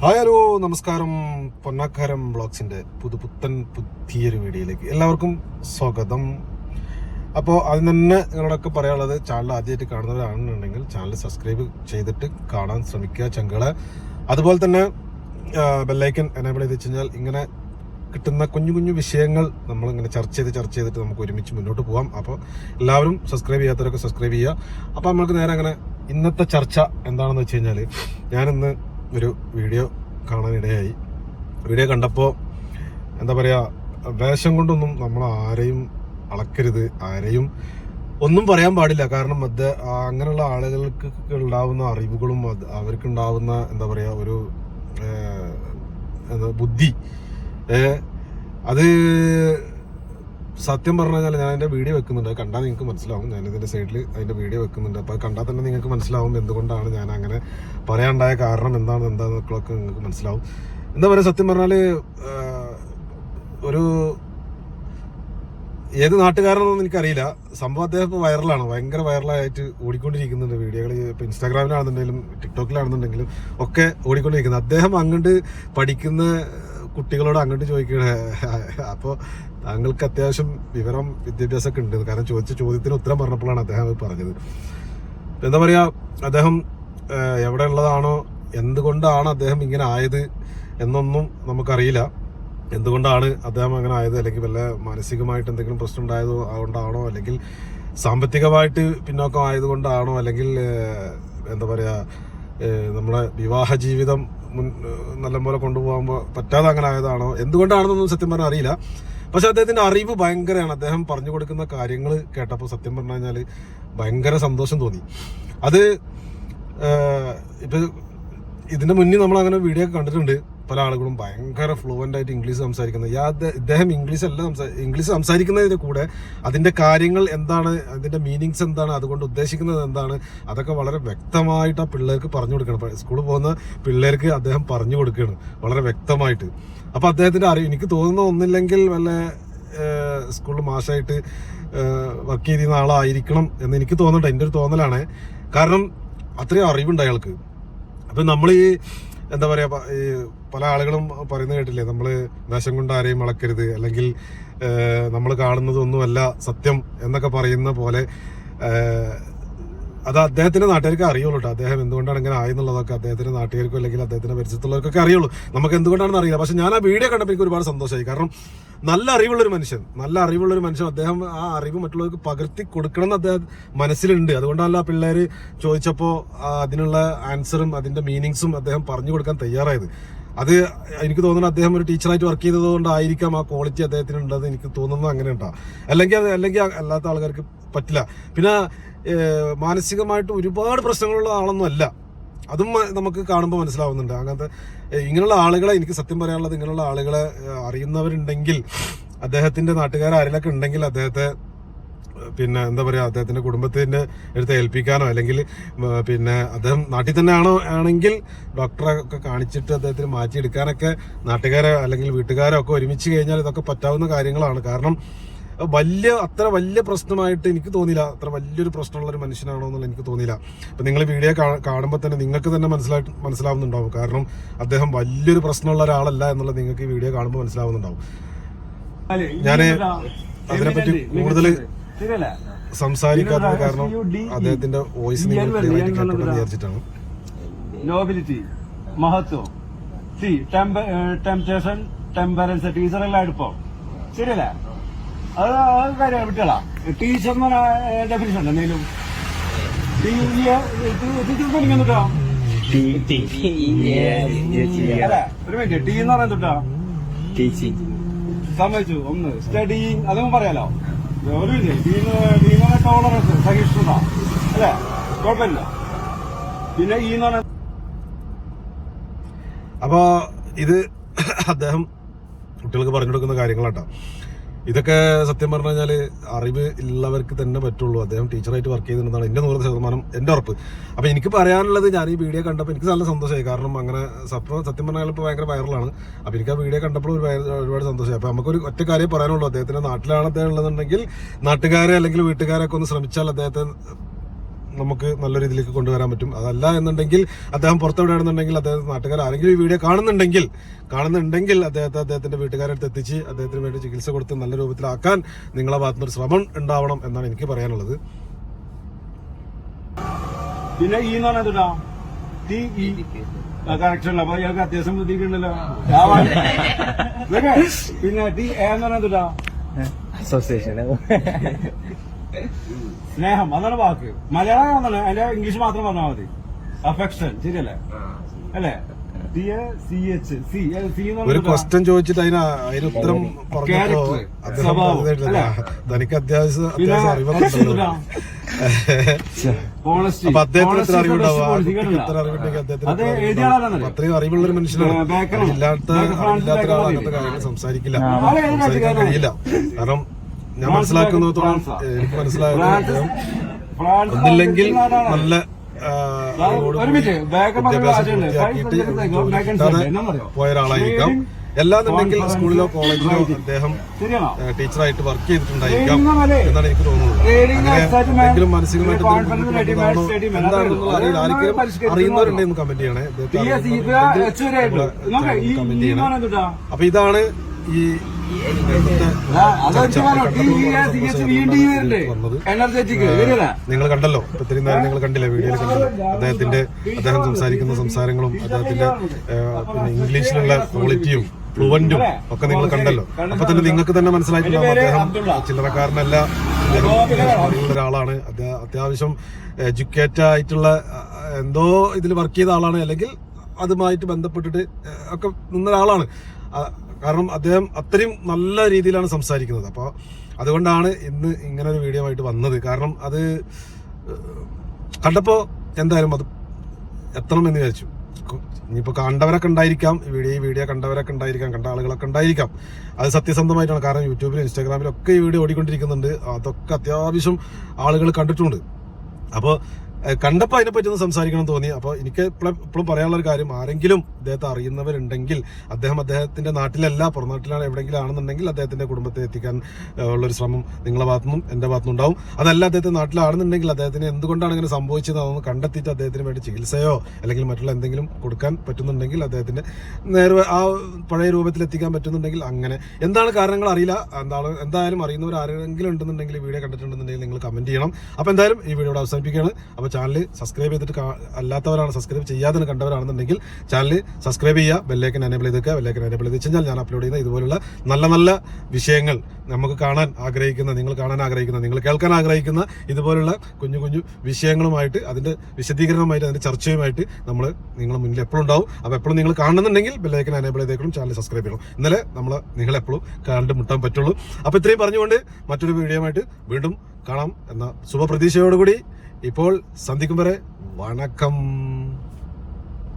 Hi hello നമസ്കാരം. പൊന്നാക്കാരം ബ്ലോഗ്സിന്റെ പുതുപുത്തൻ പുതിയൊരു വീഡിയോയിലേക്ക് എല്ലാവർക്കും സ്വാഗതം. അപ്പോൾ അതിന് തന്നെ നിങ്ങളോടൊക്കെ പറയാനുള്ളത് ചാനൽ ആദ്യമായിട്ട് കാണുന്നവരാണെന്നുണ്ടെങ്കിൽ ചാനൽ സബ്സ്ക്രൈബ് ചെയ്തിട്ട് കാണാൻ ശ്രമിക്കുക ചങ്കളെ. അതുപോലെ തന്നെ ബെല്ലൈക്കൻ എനേബിൾ ചെയ്ത് വെച്ച് കഴിഞ്ഞാൽ ഇങ്ങനെ കിട്ടുന്ന കുഞ്ഞു കുഞ്ഞു വിഷയങ്ങൾ നമ്മളിങ്ങനെ ചർച്ച ചെയ്ത് ചർച്ച ചെയ്തിട്ട് നമുക്ക് ഒരുമിച്ച് മുന്നോട്ട് പോകാം അപ്പോൾ എല്ലാവരും സബ്സ്ക്രൈബ് ചെയ്യാത്തവരൊക്കെ സബ്സ്ക്രൈബ് ചെയ്യുക. അപ്പോൾ നമുക്ക് നേരെ അങ്ങനെ ഇന്നത്തെ ചർച്ച എന്താണെന്ന് വെച്ച് കഴിഞ്ഞാൽ ഞാനിന്ന് ഒരു വീഡിയോ കാണാനിടയായി. വീഡിയോ കണ്ടപ്പോൾ എന്താ പറയുക വേഷം കൊണ്ടൊന്നും നമ്മൾ ആരെയും അളക്കരുത് ആരെയും ഒന്നും പറയാൻ പാടില്ല. കാരണം അത് അങ്ങനെയുള്ള ആളുകൾക്ക് ഉണ്ടാവുന്ന അറിവുകളും അത് അവർക്കുണ്ടാവുന്ന എന്താ പറയുക ഒരു ബുദ്ധി. അത് സത്യം പറഞ്ഞു കഴിഞ്ഞാൽ ഞാൻ അതിന്റെ വീഡിയോ വെക്കുന്നുണ്ട്. കണ്ടാൽ നിങ്ങൾക്ക് മനസ്സിലാവും. ഞാൻ ഇതിന്റെ സൈഡിൽ അതിന്റെ വീഡിയോ വെക്കുന്നുണ്ട്. അപ്പോൾ കണ്ടാൽ തന്നെ നിങ്ങൾക്ക് മനസ്സിലാവും എന്തുകൊണ്ടാണ് ഞാൻ അങ്ങനെ പറയാണ്ടായ കാരണം എന്താണ് എന്താണെന്നൊക്കെ നിങ്ങൾക്ക് മനസ്സിലാവും. എന്താ പറയുക സത്യം പറഞ്ഞാൽ ഒരു ഏത് നാട്ടുകാരനൊന്നും എനിക്കറിയില്ല. സംഭവം അദ്ദേഹം ഇപ്പോൾ വൈറലാണ്. ഭയങ്കര വൈറലായിട്ട് ഓടിക്കൊണ്ടിരിക്കുന്നുണ്ട്. വീഡിയോകൾ ഇപ്പോൾ ഇൻസ്റ്റാഗ്രാമിലാണെന്നുണ്ടെങ്കിലും ടിക്ടോക്കിലാണെന്നുണ്ടെങ്കിലും ഒക്കെ ഓടിക്കൊണ്ടിരിക്കുന്നത് അദ്ദേഹം അങ്ങോട്ട് പഠിക്കുന്ന കുട്ടികളോട് അങ്ങോട്ട് ചോദിക്കണേ. അപ്പോൾ താങ്കൾക്ക് അത്യാവശ്യം വിവരം വിദ്യാഭ്യാസമൊക്കെ ഉണ്ട്. കാരണം ചോദിച്ച ചോദ്യത്തിന് ഉത്തരം പറഞ്ഞപ്പോഴാണ് അദ്ദേഹം പറഞ്ഞത്. എന്താ പറയുക അദ്ദേഹം എവിടെ ഉള്ളതാണോ എന്തുകൊണ്ടാണ് അദ്ദേഹം ഇങ്ങനെ ആയത് എന്നൊന്നും നമുക്കറിയില്ല. എന്തുകൊണ്ടാണ് അദ്ദേഹം അങ്ങനെ ആയത്? അല്ലെങ്കിൽ വല്ല മാനസികമായിട്ട് എന്തെങ്കിലും പ്രശ്നം ഉണ്ടായതോ അതുകൊണ്ടാണോ? അല്ലെങ്കിൽ സാമ്പത്തികമായിട്ട് പിന്നോക്കം ആയതുകൊണ്ടാണോ? അല്ലെങ്കിൽ എന്താ പറയുക നമ്മുടെ വിവാഹ ജീവിതം മുൻ നല്ലപോലെ കൊണ്ടുപോകുമ്പോൾ പറ്റാതെ അങ്ങനെ ആയതാണോ? എന്തുകൊണ്ടാണെന്നൊന്നും സത്യം പറഞ്ഞാൽ അറിയില്ല. പക്ഷെ അദ്ദേഹത്തിന്റെ അറിവ് ഭയങ്കരമാണ്. അദ്ദേഹം പറഞ്ഞു കൊടുക്കുന്ന കാര്യങ്ങൾ കേട്ടപ്പോൾ സത്യം പറഞ്ഞു കഴിഞ്ഞാൽ ഭയങ്കര സന്തോഷം തോന്നി. അത് ഇപ്പൊ ഇതിന്റെ മുന്നേ നമ്മൾ അങ്ങനെ വീഡിയോ ഒക്കെ കണ്ടിട്ടുണ്ട്. പല ആളുകളും ഭയങ്കര ഫ്ലുവന്റ് ആയിട്ട് ഇംഗ്ലീഷ് സംസാരിക്കുന്നത്. യാ ഇദ്ദേഹം ഇംഗ്ലീഷ് അല്ല സംസാ ഇംഗ്ലീഷ് സംസാരിക്കുന്നതിന്റെ കൂടെ അതിന്റെ കാര്യങ്ങൾ എന്താണ് അതിന്റെ മീനിങ്സ് എന്താണ് അതുകൊണ്ട് ഉദ്ദേശിക്കുന്നത് എന്താണ് അതൊക്കെ വളരെ വ്യക്തമായിട്ട് ആ പിള്ളേർക്ക് പറഞ്ഞു കൊടുക്കണം. സ്കൂളിൽ പോകുന്ന പിള്ളേർക്ക് അദ്ദേഹം പറഞ്ഞു കൊടുക്കുകയാണ് വളരെ വ്യക്തമായിട്ട്. അപ്പോൾ അദ്ദേഹത്തിന്റെ അറിവ് എനിക്ക് തോന്നുന്ന ഒന്നില്ലെങ്കിൽ വല്ല സ്കൂളിൽ മാഷായിട്ട് വർക്ക് ചെയ്തിരുന്ന ആളായിരിക്കണം എന്ന് എനിക്ക് തോന്നുന്നുണ്ട്. എന്റെ ഒരു തോന്നലാണ്. കാരണം അത്രയും അറിവുണ്ട് അയാൾക്ക്. അപ്പൊ നമ്മൾ ഈ എന്താ പറയുക ഈ പല ആളുകളും പറയുന്നത് കേട്ടില്ലേ നമ്മൾ വേഷം കൊണ്ട് ആരെയും വളക്കരുത് അല്ലെങ്കിൽ നമ്മൾ കാണുന്നതൊന്നുമല്ല സത്യം എന്നൊക്കെ പറയുന്ന പോലെ അത് അദ്ദേഹത്തിന്റെ നാട്ടുകാർക്ക് അറിയുള്ളൂ കേട്ടോ അദ്ദേഹം എന്തുകൊണ്ടാണ് ഇങ്ങനെ ആയെന്നുള്ളതൊക്കെ അദ്ദേഹത്തിന്റെ നാട്ടുകാർക്കും അല്ലെങ്കിൽ അദ്ദേഹത്തിന്റെ പരിസരത്തുള്ളവർക്കൊക്കെ അറിയുള്ളൂ. നമുക്ക് എന്തുകൊണ്ടാണെന്ന് അറിയില്ല. പക്ഷെ ഞാൻ ആ വീഡിയോ കണ്ടപ്പോൾ എനിക്ക് ഒരുപാട് സന്തോഷമായി. കാരണം നല്ല അറിവുള്ളൊരു മനുഷ്യൻ. നല്ല അറിവുള്ളൊരു മനുഷ്യൻ. അദ്ദേഹം ആ അറിവ് മറ്റുള്ളവർക്ക് പകർത്തി കൊടുക്കണം എന്ന് അദ്ദേഹം മനസ്സിലുണ്ട്. അതുകൊണ്ടല്ല പിള്ളേർ ചോദിച്ചപ്പോൾ അതിനുള്ള ആൻസറും അതിന്റെ മീനിങ്സും അദ്ദേഹം പറഞ്ഞു കൊടുക്കാൻ തയ്യാറായത്. അത് എനിക്ക് തോന്നുന്നു അദ്ദേഹം ഒരു ടീച്ചറായിട്ട് വർക്ക് ചെയ്തത് കൊണ്ടായിരിക്കാം ആ ക്വാളിറ്റി അദ്ദേഹത്തിന് ഉണ്ടെന്ന് എനിക്ക് തോന്നുന്നത് അങ്ങനെ ഉണ്ടാവും അല്ലെങ്കിൽ അത് അല്ലെങ്കിൽ അല്ലാത്ത ആൾക്കാർക്ക് പറ്റില്ല. പിന്നെ മാനസികമായിട്ട് ഒരുപാട് പ്രശ്നങ്ങളുള്ള ആളൊന്നും അല്ല. അതും നമുക്ക് കാണുമ്പോൾ മനസ്സിലാവുന്നുണ്ട്. അങ്ങനത്തെ ഇങ്ങനെയുള്ള ആളുകളെ എനിക്ക് സത്യം പറയാനുള്ളത് ഇങ്ങനെയുള്ള ആളുകളെ അറിയുന്നവരുണ്ടെങ്കിൽ അദ്ദേഹത്തിന്റെ നാട്ടുകാർ ആരെങ്കിലൊക്കെ ഉണ്ടെങ്കിൽ അദ്ദേഹത്തെ പിന്നെ എന്താ പറയുക അദ്ദേഹത്തിന്റെ കുടുംബത്തിന്റെ അടുത്ത് ഏൽപ്പിക്കാനോ അല്ലെങ്കിൽ പിന്നെ അദ്ദേഹം നാട്ടിൽ തന്നെ ആണോ ആണെങ്കിൽ ഡോക്ടറെ ഒക്കെ കാണിച്ചിട്ട് അദ്ദേഹത്തിന് മാറ്റിയെടുക്കാനൊക്കെ നാട്ടുകാരെ അല്ലെങ്കിൽ വീട്ടുകാരോ ഒക്കെ ഒരുമിച്ച് കഴിഞ്ഞാൽ ഇതൊക്കെ പറ്റാവുന്ന കാര്യങ്ങളാണ്. കാരണം വലിയ അത്ര വലിയ പ്രശ്നമായിട്ട് എനിക്ക് തോന്നിയില്ല. അത്ര വലിയൊരു പ്രശ്നമുള്ള ഒരു മനുഷ്യനാണോ എന്നുള്ള എനിക്ക് തോന്നിയില്ല. അപ്പം നിങ്ങൾ വീഡിയോ കാണുമ്പോൾ തന്നെ നിങ്ങൾക്ക് തന്നെ മനസ്സിലായിട്ട് മനസ്സിലാവുന്നുണ്ടാവും. കാരണം അദ്ദേഹം വലിയൊരു പ്രശ്നമുള്ള ഒരാളല്ല എന്നുള്ളത് നിങ്ങൾക്ക് ഈ വീഡിയോ കാണുമ്പോൾ മനസ്സിലാവുന്നുണ്ടാവും. ഞാൻ അതിനെപ്പറ്റി കൂടുതൽ സംസാരിക്കാത്തത് കാരണം അദ്ദേഹത്തിന്റെ വോയിസ് നിങ്ങൾ ക്ലിയർ ആയിട്ട് കേട്ടോട്ടെന്ന് വിചാരിച്ചിട്ടാണ്. നോബിലിറ്റി മഹത്വം. സി ടെമ്പറൻസ് ടീച്ചറെല്ലാം എടുപ്പോ ശരിയല്ലേ? അത് അത് കാര്യം വിട്ടളാ ടീച്ചർ എന്ന് ഡെഫിനിഷൻ ഉണ്ട് എന്തെങ്കിലും? ടീച്ചർ പഠിക്കുന്നുട്ടോ അല്ലേ ഒരു മിനിറ്റ് ടീ എന്ന് തൊട്ടാ സമ്മതിച്ചു ഒന്ന് സ്റ്റഡിങ് അതൊന്നും പറയാലോ. ഒരു മിനിറ്റ് ടീ ടീ എന്ന് പറഞ്ഞ ടോളറൻസ് സഹിഷ്ണുത. അല്ലേ? കുഴപ്പമില്ല. പിന്നെ ഈ എന്ന് പറഞ്ഞ അപ്പോ ഇത് അദ്ദേഹം കുട്ടികൾക്ക് പറഞ്ഞു കൊടുക്കുന്ന കാര്യങ്ങളാട്ടോ. ഇതൊക്കെ സത്യം പറഞ്ഞു കഴിഞ്ഞാൽ അറിവ് ഉള്ളവർക്ക് തന്നെ പറ്റുള്ളൂ. അദ്ദേഹം ടീച്ചറായിട്ട് വർക്ക് ചെയ്തിട്ടുണ്ടെന്നാണ് എന്റെ നൂറ് ശതമാനം എന്റെ ഉറപ്പ്. അപ്പോൾ എനിക്ക് പറയാനുള്ളത് ഞാൻ ഈ വീഡിയോ കണ്ടപ്പോൾ എനിക്ക് നല്ല സന്തോഷമായി. കാരണം അങ്ങനെ സത്യം സത്യം പറഞ്ഞാൽ ഇപ്പോൾ ഭയങ്കര വൈറലാണ് അപ്പോൾ എനിക്ക് ആ വീഡിയോ കണ്ടപ്പോൾ ഒരു ഒരുപാട് സന്തോഷമായി. അപ്പോൾ നമുക്കൊരു ഒറ്റ കാര്യം പറയാനുള്ളൂ. അദ്ദേഹത്തിന്റെ നാട്ടിലാണ് അദ്ദേഹം ഉള്ളതെന്നുണ്ടെങ്കിൽ നാട്ടുകാരെ അല്ലെങ്കിൽ വീട്ടുകാരൊക്കെ ഒന്ന് ശ്രമിച്ചാൽ അദ്ദേഹത്തെ നമുക്ക് നല്ല രീതിയിലേക്ക് കൊണ്ടുവരാൻ പറ്റും. അതല്ല എന്നുണ്ടെങ്കിൽ അദ്ദേഹം പുറത്തെവിടെയാണെന്നുണ്ടെങ്കിൽ അദ്ദേഹം നാട്ടുകാർ ആരെങ്കിലും ഈ വീഡിയോ കാണുന്നുണ്ടെങ്കിൽ കാണുന്നുണ്ടെങ്കിൽ അദ്ദേഹത്തെ അദ്ദേഹത്തിന്റെ വീട്ടുകാരടുത്ത് എത്തിച്ച് അദ്ദേഹത്തിന് വേണ്ടി ചികിത്സ കൊടുത്ത് നല്ല രൂപത്തിലാക്കാൻ നിങ്ങളെ ഭാഗത്തുനിന്ന് ഒരു ശ്രമം ഉണ്ടാവണം എന്നാണ് എനിക്ക് പറയാനുള്ളത്. പിന്നെ ഈ എന്ന് പറഞ്ഞാ കറക്ഷൻ അല്ല? അപ്പൊ ഇയാൾക്ക് അത്യാവശ്യം ബുദ്ധിക്കുണ്ടല്ലോ പിന്നെ ടി എ പറഞ്ഞാ അസോസിയേഷൻ സ്നേഹം അതാണ് വാക്ക്. മലയാളം ആണെന്നാണ് അതിന്റെ ഇംഗ്ലീഷ് മാത്രം പറഞ്ഞാൽ മതി. അഫെക്ഷൻ ശരിയല്ലേ? അല്ലേ? T A C H C C എന്ന് ഒരു ക്വസ്റ്റ്യൻ ചോദിച്ചിട്ട് അതിന് അതിന് ഉത്തരം പറഞ്ഞപ്പോ. തനിക്ക് അത്യാവശ്യം. അപ്പൊ അദ്ദേഹത്തിന് അറിവുണ്ടാവും. അറിവുണ്ടെങ്കിൽ അദ്ദേഹത്തിന്? അത്രയും അറിവുള്ള ഒരു മനുഷ്യനാണ് ഇല്ലാത്ത. ഇല്ലാത്ത ഒരാൾ അങ്ങനത്തെ കാര്യങ്ങൾ സംസാരിക്കില്ല. സംസാരിക്കാൻ കഴിയില്ല. കാരണം ഞാൻ. ഏ, എനിക്ക് അദ്ദേഹം ഒന്നില്ലെങ്കിൽ നല്ല വിദ്യാഭ്യാസം. പൂർത്തിയാക്കിയിട്ട്? പോയ ഒരാളായിരിക്കാം. എല്ലാന്നുണ്ടെങ്കിൽ സ്കൂളിലോ കോളേജിലോ അദ്ദേഹം ടീച്ചറായിട്ട് വർക്ക് ചെയ്തിട്ടുണ്ടായിരിക്കാം എന്നാണ് എനിക്ക് തോന്നുന്നത്. എങ്കിലും അങ്ങനെ മാനസികമായിട്ട് സ്റ്റേറ്റ്മെന്റ്, എന്താണെന്നുള്ള അറിയില്ല. ആരെങ്കിലും അറിയുന്നവരുണ്ടെന്ന് കമന്റ് ചെയ്യണേ. കമന്റ് ചെയ്യണേ? അപ്പൊ ഇതാണ് ഈ നിങ്ങൾ കണ്ടല്ലോ ഒത്തിരി നേരം നിങ്ങൾ കണ്ടില്ല വീഡിയോയിൽ കണ്ടല്ലോ അദ്ദേഹത്തിന്റെ അദ്ദേഹം സംസാരിക്കുന്ന സംസാരങ്ങളും അദ്ദേഹത്തിന്റെ പിന്നെ ഇംഗ്ലീഷിലുള്ള ക്വാളിറ്റിയും ഫ്ലുവന്റും ഒക്കെ നിങ്ങൾ കണ്ടല്ലോ അപ്പൊ തന്നെ നിങ്ങൾക്ക് തന്നെ മനസ്സിലായിട്ടുണ്ടാവും അദ്ദേഹം ചില്ലറക്കാരനല്ല അദ്ദേഹം അറിവുള്ള ഒരാളാണ് അത്യാവശ്യം എഡ്യൂക്കേറ്റ് ആയിട്ടുള്ള എന്തോ ഇതിൽ വർക്ക് ചെയ്ത ആളാണ് അല്ലെങ്കിൽ അതുമായിട്ട് ബന്ധപ്പെട്ടിട്ട് ഒക്കെ നിന്ന ഒരാളാണ് കാരണം അദ്ദേഹം അത്രയും നല്ല രീതിയിലാണ് സംസാരിക്കുന്നത്. അപ്പോൾ അതുകൊണ്ടാണ് ഇന്ന് ഇങ്ങനെ ഒരു വീഡിയോ ആയിട്ട് വന്നത്. കാരണം അത് കണ്ടപ്പോൾ എന്തായാലും അത് എത്തണം എന്ന് വിചാരിച്ചു ഇനിയിപ്പോൾ കണ്ടവരൊക്കെ ഉണ്ടായിരിക്കാം. ഈ വീഡിയോ ഈ വീഡിയോ കണ്ടവരൊക്കെ ഉണ്ടായിരിക്കാം. കണ്ട ആളുകളൊക്കെ ഉണ്ടായിരിക്കാം. അത് സത്യസന്ധമായിട്ടാണ്. കാരണം യൂട്യൂബിലും ഇൻസ്റ്റാഗ്രാമിലും ഒക്കെ ഈ വീഡിയോ ഓടിക്കൊണ്ടിരിക്കുന്നുണ്ട്. അതൊക്കെ അത്യാവശ്യം ആളുകൾ കണ്ടിട്ടുണ്ട്. അപ്പോൾ കണ്ടപ്പോൾ അതിനെപ്പറ്റി ഒന്ന് സംസാരിക്കണം തോന്നി. അപ്പോൾ എനിക്ക് ഇപ്പോഴും പറയാനുള്ള ഒരു കാര്യം ആരെങ്കിലും അദ്ദേഹത്തെ അറിയുന്നവരുണ്ടെങ്കിൽ അദ്ദേഹം അദ്ദേഹത്തിന്റെ നാട്ടിലല്ല പുറനാട്ടിലാണ് എവിടെയെങ്കിലും ആണെന്നുണ്ടെങ്കിൽ അദ്ദേഹത്തിന്റെ കുടുംബത്തെ എത്തിക്കാൻ ഉള്ളൊരു ശ്രമം നിങ്ങളുടെ ഭാഗത്തുനിന്നും എന്റെ ഭാഗത്തുനിന്നും ഉണ്ടാവും അതല്ല അദ്ദേഹത്തെ നാട്ടിലാണെന്നുണ്ടെങ്കിൽ അദ്ദേഹത്തിന് എന്തുകൊണ്ടാണ് ഇങ്ങനെ സംഭവിച്ചത് അതൊന്ന് കണ്ടെത്തിയിട്ട് അദ്ദേഹത്തിന് വേണ്ടി ചികിത്സയോ അല്ലെങ്കിൽ മറ്റുള്ള എന്തെങ്കിലും കൊടുക്കാൻ പറ്റുന്നുണ്ടെങ്കിൽ അദ്ദേഹത്തിന്റെ നേരെ ആ പഴയ രൂപത്തിൽ എത്തിക്കാൻ പറ്റുന്നുണ്ടെങ്കിൽ അങ്ങനെ. എന്താണ് കാരണങ്ങൾ അറിയില്ല. എന്താണ് എന്തായാലും അറിയുന്നവർ ആരെങ്കിലും ഉണ്ടെന്നുണ്ടെങ്കിൽ വീഡിയോ കണ്ടിട്ടുണ്ടെന്നുണ്ടെങ്കിൽ നിങ്ങൾ കമന്റ് ചെയ്യണം. അപ്പോൾ എന്തായാലും ഈ വീഡിയോ അവസാനിപ്പിക്കുകയാണ്. അപ്പോൾ ചാനൽ സബ്സ്ക്രൈബ് ചെയ്തിട്ട് അല്ലാത്തവരാണ് സബ്സ്ക്രൈബ് ചെയ്യാതെ കണ്ടവരാണെന്നുണ്ടെങ്കിൽ ചാനൽ സബ്സ്ക്രൈബ് ചെയ്യുക ബെല്ലേക്കൻ എനേബിൾ ചെയ്ത് വെക്കുക ബെല്ലേക്കൻ എനേബിൾ ചെയ്ത് കഴിഞ്ഞാൽ ഞാൻ അപ്ലോഡ് ചെയ്യുന്ന ഇതുപോലുള്ള നല്ല നല്ല വിഷയങ്ങൾ നമുക്ക് കാണാൻ ആഗ്രഹിക്കുന്ന നിങ്ങൾ കാണാൻ ആഗ്രഹിക്കുന്ന നിങ്ങൾ കേൾക്കാൻ ആഗ്രഹിക്കുന്ന ഇതുപോലുള്ള കുഞ്ഞു കുഞ്ഞു വിഷയങ്ങളുമായിട്ട് അതിന്റെ വിശദീകരണമായിട്ട് അതിന്റെ ചർച്ചയുമായിട്ട് നമ്മൾ നിങ്ങളുടെ മുന്നിൽ എപ്പോഴും ഉണ്ടാവും. അപ്പോൾ എപ്പോഴും നിങ്ങൾ കാണുന്നുണ്ടെങ്കിൽ ബെല്ലേക്കൻ എനേബിൾ ചെയ്തേക്കണം ചാനൽ സബ്സ്ക്രൈബ് ചെയ്യണം. ഇന്നലെ നമ്മൾ നിങ്ങൾ എപ്പോഴും കണ്ടുമുട്ടാൻ പറ്റുള്ളൂ. അപ്പോൾ ഇത്രയും പറഞ്ഞുകൊണ്ട് മറ്റൊരു വീഡിയോയുമായിട്ട് വീണ്ടും കാണാം എന്ന ശുഭപ്രതീക്ഷയോടുകൂടി ഇപ്പോൾ സന്ധിക്കും വരെ വണക്കം